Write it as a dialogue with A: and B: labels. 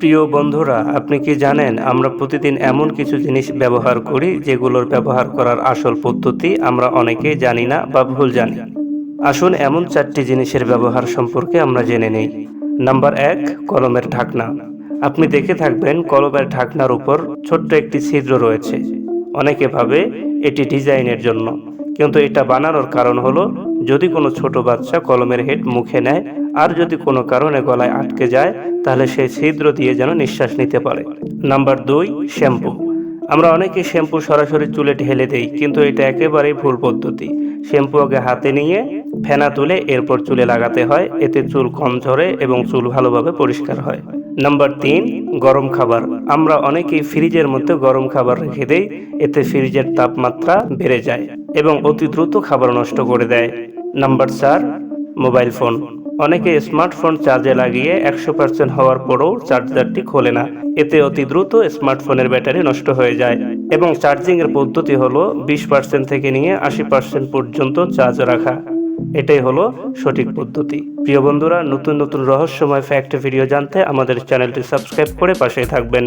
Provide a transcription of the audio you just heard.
A: প্রিয় বন্ধুরা, আপনি কি জানেন আমরা প্রতিদিন এমন কিছু জিনিস ব্যবহার করি যেগুলোর ব্যবহার করার আসল পদ্ধতি আমরা অনেকেই জানি না বা ভুল জানি। আসুন এমন চারটি জিনিসের ব্যবহার সম্পর্কে আমরা জেনে নেই। নাম্বার এক, কলমের ঢাকনা। আপনি দেখে থাকবেন কলমের ঢাকনার উপর ছোট্ট একটি ছিদ্র রয়েছে। অনেকে ভাবে এটি ডিজাইনের জন্য, কিন্তু এটা বানানোর কারণ হলো যদি কোনো ছোট বাচ্চা কলমের হেড মুখে নেয়, আর যদি কোনো কারণে গলায় আটকে যায় তাহলে সে ছিদ্র দিয়ে যেন নিঃশ্বাস নিতে পারে। নাম্বার দুই, শ্যাম্পু। আমরা অনেকে শ্যাম্পু সরাসরি চুলে ঢেলে দেই, কিন্তু এটা একেবারেই ভুল পদ্ধতি। শ্যাম্পু আগে হাতে নিয়ে ফেনা তুলে এরপর চুলে লাগাতে হয়, এতে চুল কম ঝরে এবং চুল ভালোভাবে পরিষ্কার হয়। নাম্বার তিন, গরম খাবার। আমরা অনেকেই ফ্রিজের মধ্যে গরম খাবার রেখে দেই, এতে ফ্রিজের তাপমাত্রা বেড়ে যায় এবং অতি দ্রুত খাবার নষ্ট করে দেয়। নাম্বার চার, মোবাইল ফোন। অনেকে স্মার্টফোন চার্জে লাগিয়ে একশো পার্সেন্ট হওয়ার পরও চার্জারটি খোলে না। এতে অতি দ্রুত স্মার্টফোনের ব্যাটারি নষ্ট হয়ে যায় এবং চার্জিং এর পদ্ধতি হলো বিশ পার্সেন্ট থেকে নিয়ে আশি পার্সেন্ট পর্যন্ত চার্জ রাখা। এটাই হলো সঠিক পদ্ধতি। প্রিয় বন্ধুরা, নতুন নতুন রহস্যময় ফ্যাক্ট ভিডিও জানতে আমাদের চ্যানেলটি সাবস্ক্রাইব করে পাশে থাকবেন।